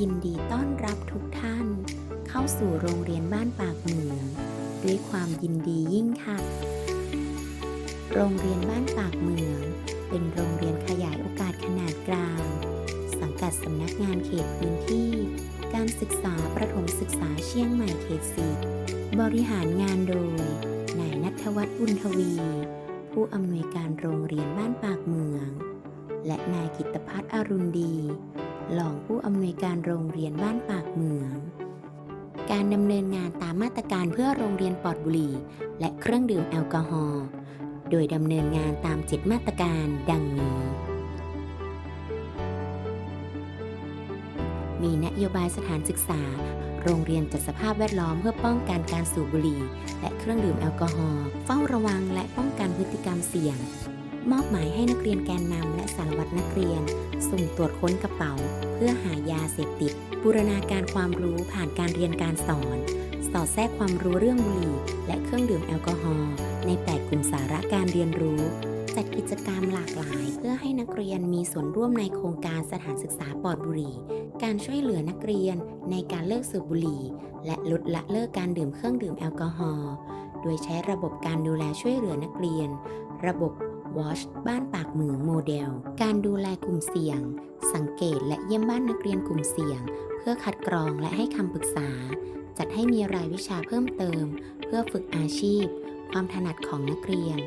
ยินดีต้อนรับทุกท่าน เข้าสู่โรงเรียนบ้านปากเหมืองด้วยความยินดียิ่งค่ะ โรงเรียนบ้านปากเหมือง เป็นโรงเรียนขยายโอกาสขนาดกลาง สังกัดสำนักงานเขตพื้นที่ การศึกษาประถมศึกษาเชียงใหม่เขตสีบริหารงานโดย นายนัทวัฒน์บุญทวี ผู้อำนวยการโรงเรียนบ้านปากเมือง และนายกิตพัฒน์อรุณดี รองผู้อำนวยการโรงเรียนบ้านปากเมือง การดำเนินงานตามมาตรการเพื่อโรงเรียนปลอดบุหรี่ และเครื่องดื่มแอลกอฮอล์โดยดำเนินงานตามเจ็ดมาตรการดังนี้ มีนโยบายสถานศึกษา โรงเรียนจัดสภาพแวดล้อมเพื่อป้องกันการสูบบุหรี่ และเครื่องดื่มแอลกอฮอล์เฝ้าระวังและป้องกันพฤติกรรมเสี่ยง มอบหมายให้นักเรียนแกนนำและสารวัตรนักเรียน สุ่มตรวจค้นกระเป๋า เพื่อหายาเสพติด บูรณาการความรู้ผ่านการเรียนการสอน สอดแทรกความรู้เรื่องบุหรี่ และเครื่องดื่มแอลกอฮอล์ใน 8 กลุ่มสาระการเรียนรู้ จัดกิจกรรมหลากหลาย เพื่อให้นักเรียนมีส่วนร่วมในโครงการสถานศึกษาปลอดบุหรี่ การช่วยเหลือนักเรียนในการเลิกสูบบุหรี่ และลดละเลิกการดื่มเครื่องดื่มแอลกอฮอล์ โดยใช้ระบบการดูแลช่วยเหลือนักเรียน ระบบ Watch บ้านปากเหมืองโมเดล การดูแลกลุ่มเสี่ยง สังเกตและเยี่ยมบ้านนักเรียนกลุ่มเสี่ยง เพื่อคัดกรองและให้คำปรึกษา จัดให้มีรายวิชาเพิ่มเติม เพื่อฝึกอาชีพ ความถนัดของนักเรียน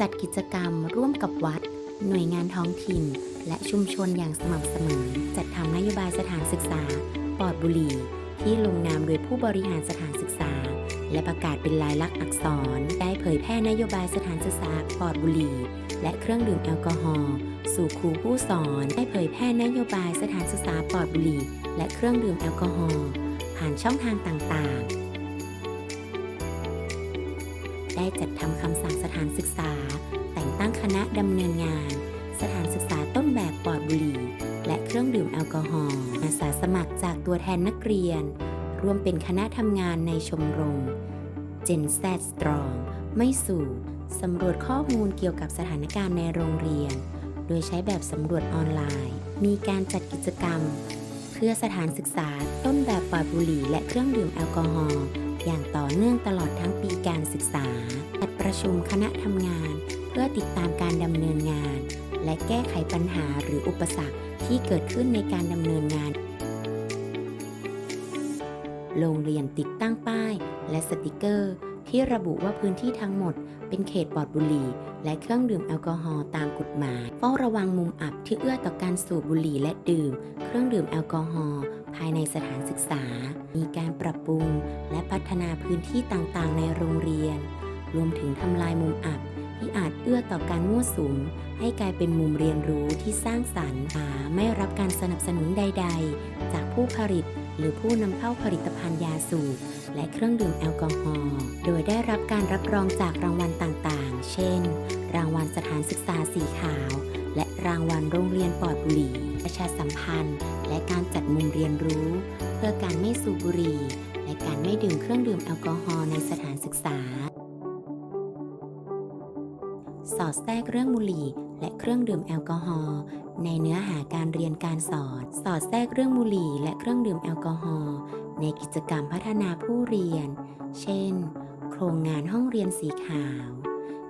จัดกิจกรรมร่วมกับวัด หน่วยงานท้องถิ่น และชุมชนอย่างสม่ำเสมอ จัดทำนโยบายสถานศึกษา ปลอดบุหรี่ ที่ลงนามโดยผู้บริหารสถานศึกษา และประกาศเป็นลายลักษณ์อักษร ยแพร่นโยบายสถานศึกษาปลอดบุหรี่ และเครื่องดื่มแอลกอฮอล์สู่ครูผู้สอน ได้เผยแพร่นโยบายสถานศึกษาปลอดบุหรี่ และเครื่องดื่มแอลกอฮอล์ผ่านช่องทางต่างๆ ได้จัดทำคำสั่งสถานศึกษา แต่งตั้งคณะดำเนินงาน สถานศึกษาต้นแบบปลอดบุหรี่ และเครื่องดื่มแอลกอฮอล์อาสาสมัครจากตัวแทนนักเรียนร่วมเป็นคณะทำงานในชมรม Gen Z Strong ไม่สู่สำรวจข้อมูลเกี่ยวกับสถานการณ์ในโรงเรียน โดยใช้แบบสำรวจออนไลน์ มีการจัดกิจกรรม เพื่อสถานศึกษาต้นแบบปลอดบุหรี่และเครื่องดื่มแอลกอฮอล์อย่างต่อเนื่องตลอดทั้งปีการศึกษาจัดประชุมคณะทำงาน เพื่อติดตามการดำเนินงาน และแก้ไขปัญหาหรืออุปสรรคที่เกิดขึ้นในการดำเนินงาน โรงเรียนติดตั้งป้ายและสติกเกอร์ ที่ระบุว่าพื้นที่ทั้งหมด เป็นเขตปลอดบุหรี่ และเครื่องดื่มแอลกอฮอล์ตามกฎหมาย เฝ้าระวังมุมอับที่เอื้อต่อการสูบบุหรี่และดื่ม เครื่องดื่มแอลกอฮอล์ภายในสถานศึกษา มีการปรับปรุง และพัฒนาพื้นที่ต่างๆ ในโรงเรียน รวมถึงทำลายมุมอับ ที่อาจเอื้อต่อการมั่วสุม ให้กลายเป็นมุมเรียนรู้ที่สร้างสรรค์หาไม่รับการสนับสนุนใด ๆ จากผู้ผลิต หรือผู้นำเข้าผลิตภัณฑ์ยาสูบและเครื่องดื่มแอลกอฮอล์โดยได้รับการรับรองจากรางวัลต่างๆ เช่น รางวัลสถานศึกษาสีขาว และรางวัลโรงเรียนปลอดบุหรี่ประชาสัมพันธ์ และการจัดมุมเรียนรู้ เพื่อการไม่สูบบุหรี่และการไม่ดื่มเครื่องดื่มแอลกอฮอล์ในสถานศึกษา สอดแทรกเรื่องบุหรี่ และเครื่องดื่มแอลกอฮอล์ในเนื้อหาการเรียนการสอน สอดแทรกเรื่องบุหรี่และเครื่องดื่มแอลกอฮอล์ในกิจกรรมพัฒนาผู้เรียน เช่น โครงงานห้องเรียนสีขาว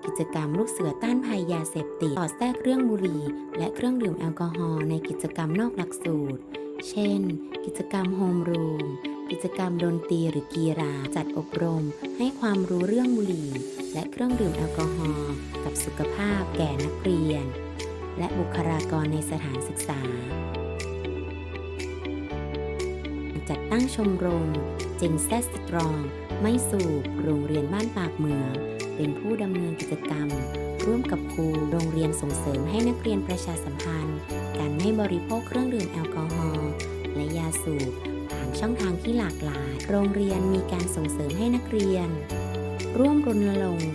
กิจกรรมลูกเสือต้านภัยยาเสพติด สอดแทรกเรื่องบุหรี่และเครื่องดื่มแอลกอฮอล์ในกิจกรรมนอกหลักสูตร เช่น กิจกรรมโฮมรูม กิจกรรมดนตรีหรือกีฬาจัดอบรม ให้ความรู้เรื่องบุหรี่ และเครื่องดื่มแอลกอฮอล์กับสุขภาพแก่นักเรียน และบุคลากรในสถานศึกษา จัดตั้งชมรม Gen Z Strong ไม่สูบโรงเรียนบ้านปากเหมือง เป็นผู้ดำเนินกิจกรรม ร่วมกับครูโรงเรียนส่งเสริมให้นักเรียนประชาสัมพันธ์ การไม่บริโภคเครื่องดื่มแอลกอฮอล์และยาสูบ ช่องทางที่หลากหลาย โรงเรียนมีการส่งเสริมให้นักเรียน ร่วมรณรงค์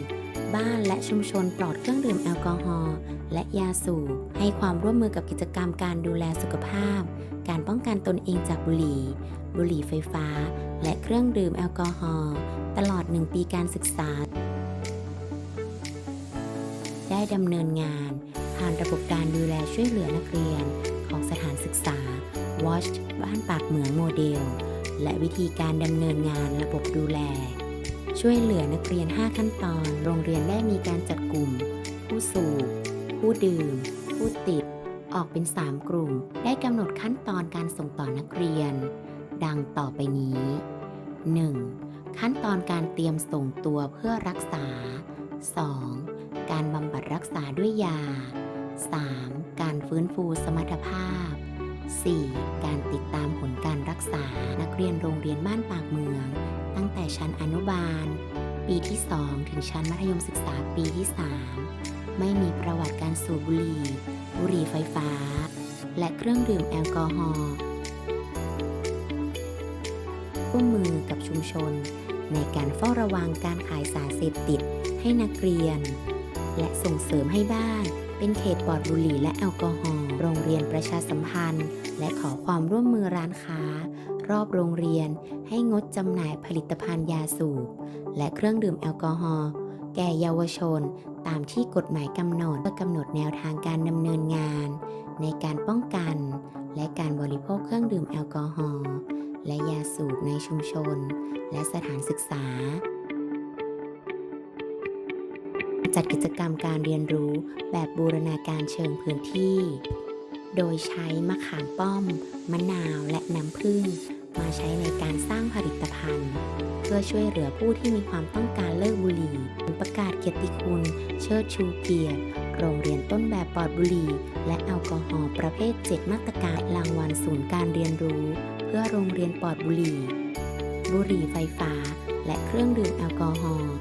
บ้านและชุมชนปลอดเครื่องดื่มแอลกอฮอล์และยาสูบให้ความร่วมมือกับกิจกรรมการดูแลสุขภาพ การป้องกันตนเองจากบุหรี่ บุหรี่ไฟฟ้า และเครื่องดื่มแอลกอฮอล์ตลอด 1 ปีการศึกษา ได้ดำเนินงาน ผ่านระบบการดูแลช่วยเหลือนักเรียน ของสถานศึกษา Watch บ้านปากเหมืองโมเดล และวิธีการดำเนินงานระบบดูแล ช่วยเหลือนักเรียน 5 ขั้นตอน โรงเรียนได้มีการจัดกลุ่ม ผู้สูบ ผู้ดื่ม ผู้ติด ออกเป็น 3 กลุ่ม ได้กำหนดขั้นตอนการส่งต่อนักเรียน ดังต่อไปนี้ 1. ขั้นตอนการเตรียมส่งตัวเพื่อรักษา 2. การบำบัดรักษาด้วยยา 3. การฟื้นฟูสมรรถภาพ 4. การติดตามผลการรักษา นักเรียนโรงเรียนบ้านปากเมือง ตั้งแต่ชั้นอนุบาล ปีที่ 2 ถึงชั้นมัธยมศึกษาปีที่ 3 ไม่มีประวัติการสูบบุหรี่ บุหรี่ไฟฟ้า และเครื่องดื่มแอลกอฮอล์ร่วมมือกับชุมชน ในการเฝ้าระวังการขายสารเสพติดให้นักเรียน และส่งเสริมให้บ้าน เป็นเขตปลอดบุหรี่และแอลกอฮอล์โรงเรียนประชาสัมพันธ์ และขอความร่วมมือร้านค้า รอบโรงเรียนให้งดจำหน่ายผลิตภัณฑ์ยาสูบและเครื่องดื่มแอลกอฮอล์แก่เยาวชน ตามที่กฎหมายกำหนดเพื่อกำหนดแนวทางการดำเนินงาน ในการป้องกัน และการบริโภคเครื่องดื่มแอลกอฮอล์และยาสูบในชุมชน และสถานศึกษา จัดกิจกรรมการเรียนรู้แบบบูรณาการเชิงพื้นที่ โดยใช้มะขามป้อม มะนาวและน้ำผึ้งมาใช้ในการสร้างผลิตภัณฑ์ เพื่อช่วยเหลือผู้ที่มีความต้องการเลิกบุหรี่ประกาศเกียรติคุณ เชิดชูเกียรติ โรงเรียนต้นแบบปลอดบุหรี่ และแอลกอฮอล์ประเภท 7 มาตรการรางวัลศูนย์การเรียนรู้ เพื่อโรงเรียนปลอดบุหรี่ บุหรี่ไฟฟ้า และเครื่องดื่มแอลกอฮอล์